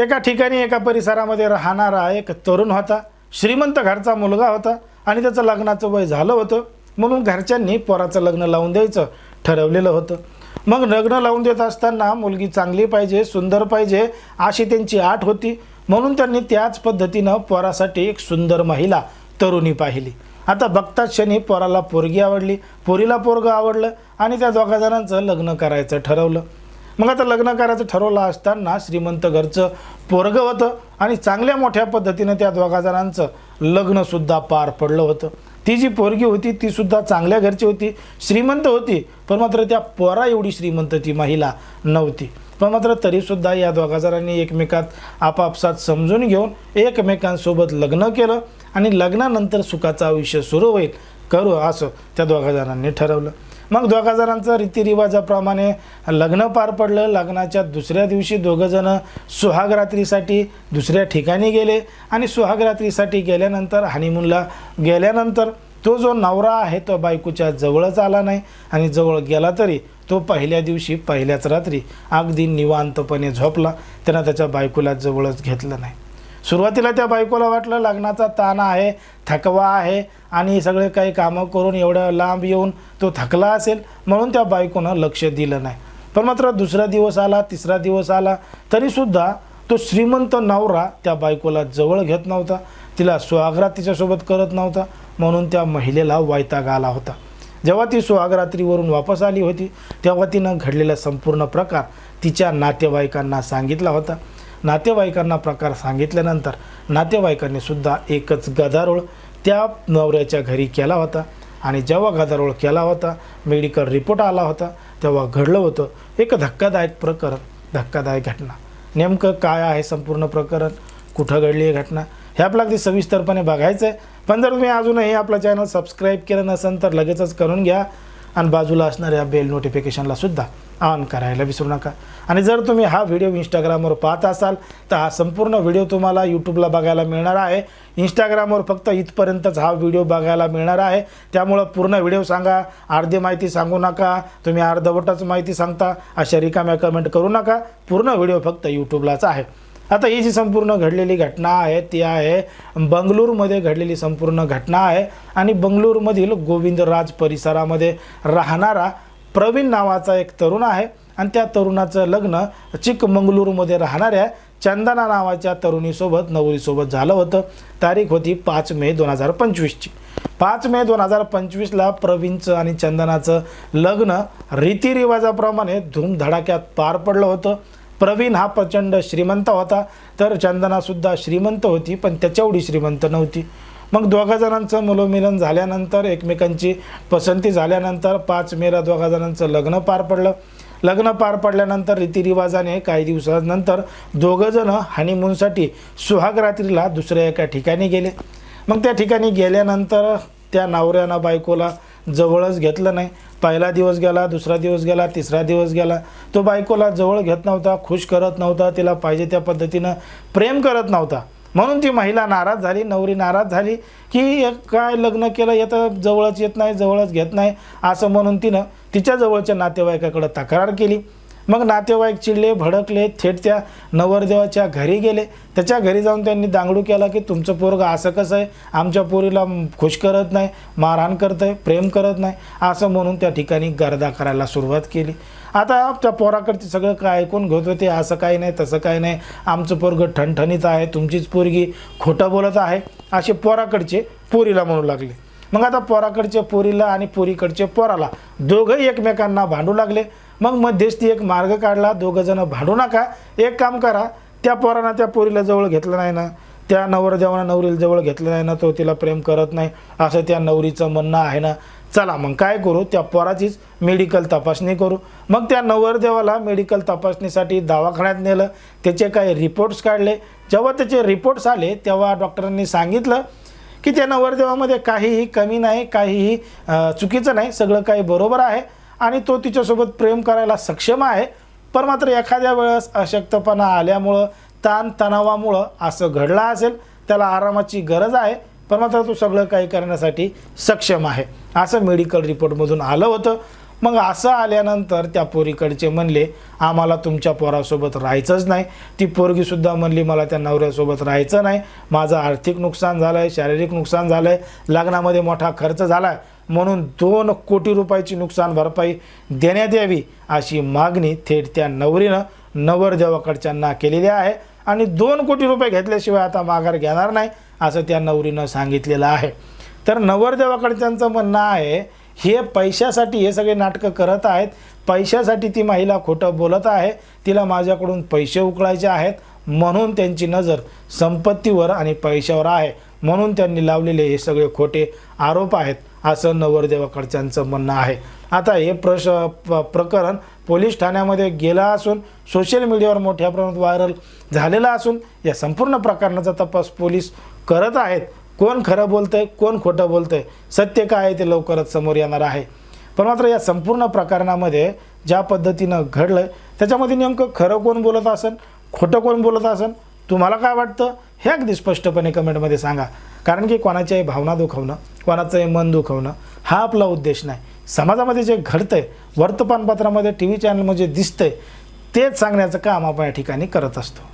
एका ठिकाणी एका परिसरामध्ये राहणारा एक तरुण होता. श्रीमंत घरचा मुलगा होता आणि त्याचं लग्नाचं वय झालं होतं. म्हणून घरच्यांनी पोराचं लग्न लावून द्यायचं ठरवलेलं होतं. मग लग्न लावून देत असताना मुलगी चांगली पाहिजे सुंदर पाहिजे अशी त्यांची आठ होती. म्हणून त्यांनी त्याच पद्धतीनं पोरासाठी एक सुंदर महिला तरुणी पाहिली. आता बघताच क्षणी पोराला पोरगी आवडली पोरीला पोरगं आवडलं आणि त्या दोघा जणांचं लग्न करायचं ठरवलं. मग आता लग्न करायचं ठरवलं असताना श्रीमंत घरचं पोरगं होतं आणि चांगल्या मोठ्या पद्धतीनं त्या दोघा जणांचं लग्नसुद्धा पार पडलं होतं. ती जी पोरगी होती ती सुद्धा चांगल्या घरची होती श्रीमंत होती पण मात्र त्या पोरा एवढी श्रीमंत ती महिला नव्हती. पण मात्र तरीसुद्धा या दोघा जणांनी एकमेकात आपापसात समजून घेऊन एकमेकांसोबत लग्न केलं आणि लग्नानंतर सुखाचं आयुष्य सुरू होईल. करू असं त्या दोघा जणांनी ठरवलं. मग दोघा जणांचं रीतिरिवाजाप्रमाणे लग्न पार पडलं. लग्नाच्या दुसऱ्या दिवशी दोघंजणं सुहागरात्रीसाठी दुसऱ्या ठिकाणी गेले आणि सुहागरात्रीसाठी गेल्यानंतर हनीमूनला गेल्यानंतर तो जो नवरा आहे तो बायकोच्या जवळच आला नाही आणि जवळ गेला तरी तो पहिल्या दिवशी पहिल्याच रात्री अगदी निवांतपणे झोपला. त्यानं त्याच्या बायकोला जवळच घेतलं नाही. सुरुवातीला त्या बायकोला वाटलं लग्नाचा ताण आहे थकवा आहे आणि सगळे काही कामं करून एवढं लांब येऊन तो थकला असेल म्हणून त्या बायकोनं लक्ष दिलं नाही. पण मात्र दुसरा दिवस आला तिसरा दिवस आला तरीसुद्धा तो श्रीमंत नवरा त्या बायकोला जवळ घेत नव्हता. तिला सुहागरात तिच्यासोबत करत नव्हता म्हणून त्या महिलेला वायताग आला होता. जेव्हा ती सुहागरात्रीवरून वापस आली होती तेव्हा तिनं घडलेला संपूर्ण प्रकार तिच्या नातेवाईकांना सांगितला होता. नातेवाईकांना प्रकार सांगितल्यानंतर नातेवाईकांनी सुद्धा एकच गदारोळ त्या नवऱ्याच्या घरी केला होता. आणि जेव्हा गदारोळ केला होता मेडिकल रिपोर्ट आला होता तेव्हा घडलं होतं एक धक्कादायक प्रकरण धक्कादायक घटना. नेमकं काय आहे संपूर्ण प्रकरण? कुठं घडली आहे घटना? हे आपलं अगदी सविस्तरपणे बघायचं आहे पण जर तुम्ही अजूनही आपलं चॅनल सबस्क्राईब केलं नसेल तर लगेचच करून घ्या. आणि बाजूला असणाऱ्या बेल नोटिफिकेशनला सुद्धा ऑन करायला विसरू नका. आणि जर तुम्ही हा व्हिडिओ इंस्टाग्रामवर पाहत असाल तर हा संपूर्ण व्हिडिओ तुम्हाला यूट्यूबला बघायला मिळणार आहे. इंस्टाग्रामवर फक्त इथपर्यंतच हा व्हिडिओ बघायला मिळणार आहे. त्यामुळं पूर्ण व्हिडिओ सांगा. अर्धी माहिती सांगू नका. तुम्ही अर्धवटच माहिती सांगता. अशा रिकाम्या कमेंट करू नका. पूर्ण व्हिडिओ फक्त यूट्यूबलाच आहे. आता ही जी संपूर्ण घडलेली घटना आहे ती आहे बंगळूरमध्ये घडलेली संपूर्ण घटना आहे आणि बंगळूरमधील गोविंदराज परिसरामध्ये राहणारा प्रवीण नावाचा एक तरुण आहे आणि त्या तरुणाचं लग्न चिकमंगळूरमध्ये राहणाऱ्या चंदना नावाच्या तरुणीसोबत नवरीसोबत झालं होतं. तारीख होती पाच मे दोन हजार पंचवीसची. पाच मे दोन हजार पंचवीसला प्रवीणचं आणि चंदनाचं लग्न रीतिरिवाजाप्रमाणे धूमधडाक्यात पार पडलं होतं. प्रवीण हा प्रचंड श्रीमंत होता. तर चंदनासुद्धा श्रीमंत होती पण त्याच्याएवढी श्रीमंत नव्हती. मग दोघा जणांचं मुलोमिलन झाल्यानंतर एकमेकांची पसंती झाल्यानंतर पाच मेला दोघा जणांचं लग्न पार पडलं. लग्न पार पडल्यानंतर रीतिरिवाजाने काही दिवसानंतर दोघंजणं हनीमूनसाठी सुहागरात्रीला दुसऱ्या एका ठिकाणी गेले. मग त्या ठिकाणी गेल्यानंतर त्या नवऱ्यानं बायकोला जवळच घेतलं नाही. पहिला दिवस गेला दुसरा दिवस गेला तिसरा दिवस गेला. तो बायकोला जवळ घेत नव्हता खुश करत नव्हता तिला पाहिजे त्या पद्धतीनं प्रेम करत नव्हता. म्हणून ती महिला नाराज झाली नवरी नाराज झाली की काय लग्न केलं येतं जवळच येत नाही जवळच घेत नाही असं म्हणून तिनं तिच्या जवळच्या नातेवाईकाकडं तक्रार केली. मग नातेवाईक चिडले भडकले थेट त्या नवरदेवाच्या घरी गेले. त्याच्या घरी जाऊन त्यांनी दांगडू केला की तुमचं पोरगं असं कसं आहे? आमच्या पोरीला खुश करत नाही मारहाण करत आहे प्रेम करत नाही. असं म्हणून त्या ठिकाणी गर्दा करायला सुरुवात केली. आता त्या पोराकडचे सगळं काय ऐकून घेत होते असं काही नाही तसं काही नाही. आमचं पोरगं ठणठणीत आहे तुमचीच पोरगी खोटं बोलत आहे. असे पोराकडचे पोरीला म्हणू लागले. मग आता पोराकडच्या पोरीला आणि पोरीकडच्या पोराला दोघंही एकमेकांना भांडू लागले. मग मध्यस्थी एक मार्ग काढला. दोघं जण भांडू नका. एक काम करा. त्या पोरानं त्या पोरीला जवळ घेतलं नाही ना. त्या नवरदेवानं नवरीला जवळ घेतलं नाही ना तो तिला प्रेम करत नाही. असं त्या नवरीचं म्हणणं आहे ना. चला मग काय करू? त्या पोराचीच मेडिकल तपासणी करू. मग त्या नवरदेवाला मेडिकल तपासणीसाठी दवाखान्यात नेलं. त्याचे काही रिपोर्ट्स काढले. जेव्हा त्याचे रिपोर्ट्स आले तेव्हा डॉक्टरांनी सांगितलं की त्या नवरदेवामध्ये काहीही कमी नाही काहीही चुकीचं नाही. सगळं काही बरोबर आहे. आणि तो तिच्यासोबत प्रेम करायला सक्षम आहे. पण मात्र एखाद्या वेळेस अशक्तपणा आल्यामुळं ताण तणावामुळं असं घडलं असेल त्याला आरामाची गरज आहे. पण मात्र तो सगळं काही करण्यासाठी सक्षम आहे. असं मेडिकल रिपोर्टमधून आलं होतं. मग असं आल्यानंतर त्या पोरीकडचे म्हणले आम्हाला तुमच्या पोरासोबत राहायचंच नाही. ती पोरगीसुद्धा म्हणली मला त्या नवऱ्यासोबत राहायचं नाही. माझं आर्थिक नुकसान झालं आहे शारीरिक नुकसान झालं आहे लग्नामध्ये मोठा खर्च झाला आहे म्हणून दोन कोटी रुपयाची नुकसान भरपाई देण्यात यावी अशी मागणी थेट त्या नवरीनं नवरदेवाकडच्यांना केलेली आहे आणि दोन कोटी रुपये घेतल्याशिवाय आता माघार घेणार नाही असं त्या नवरीनं सांगितलेलं आहे. तर नवरदेवाकडच्यांचं म्हणणं आहे हे पैशासाठी हे सगळे नाटकं करत आहेत. पैशासाठी ती महिला खोटं बोलत आहे. तिला माझ्याकडून पैसे उकळायचे आहेत. म्हणून त्यांची नजर संपत्तीवर आणि पैशावर आहे. म्हणून त्यांनी लावलेले हे सगळे खोटे आरोप आहेत असं नवरदेवाकडच्यांचं म्हणणं आहे. आता हे प्रश प- प्रकरण पोलीस ठाण्यामध्ये गेलं असून सोशल मीडियावर मोठ्या प्रमाणात व्हायरल झालेलं असून या संपूर्ण प्रकरणाचा तपास पोलीस करत आहेत. कोण खरं बोलतंय कोण खोटं बोलतंय सत्य काय आहे ते लवकरच समोर येणार आहे. पण मात्र या संपूर्ण प्रकरणामध्ये ज्या पद्धतीनं घडलं त्याच्यामध्ये नेमकं खरं कोण बोलत असेल खोटं कोण बोलत असेल तुम्हाला काय वाटतं हे अगदी स्पष्टपणे कमेंटमध्ये सांगा. कारण की कोणाच्याही भावना दुखवणं कोणाचंही मन दुखवणं हा आपला उद्देश नाही. समाजामध्ये जे घडतंय वर्तमानपत्रामध्ये टी व्ही चॅनलमध्ये दिसतंय तेच सांगण्याचं काम आपण या ठिकाणी करत असतो.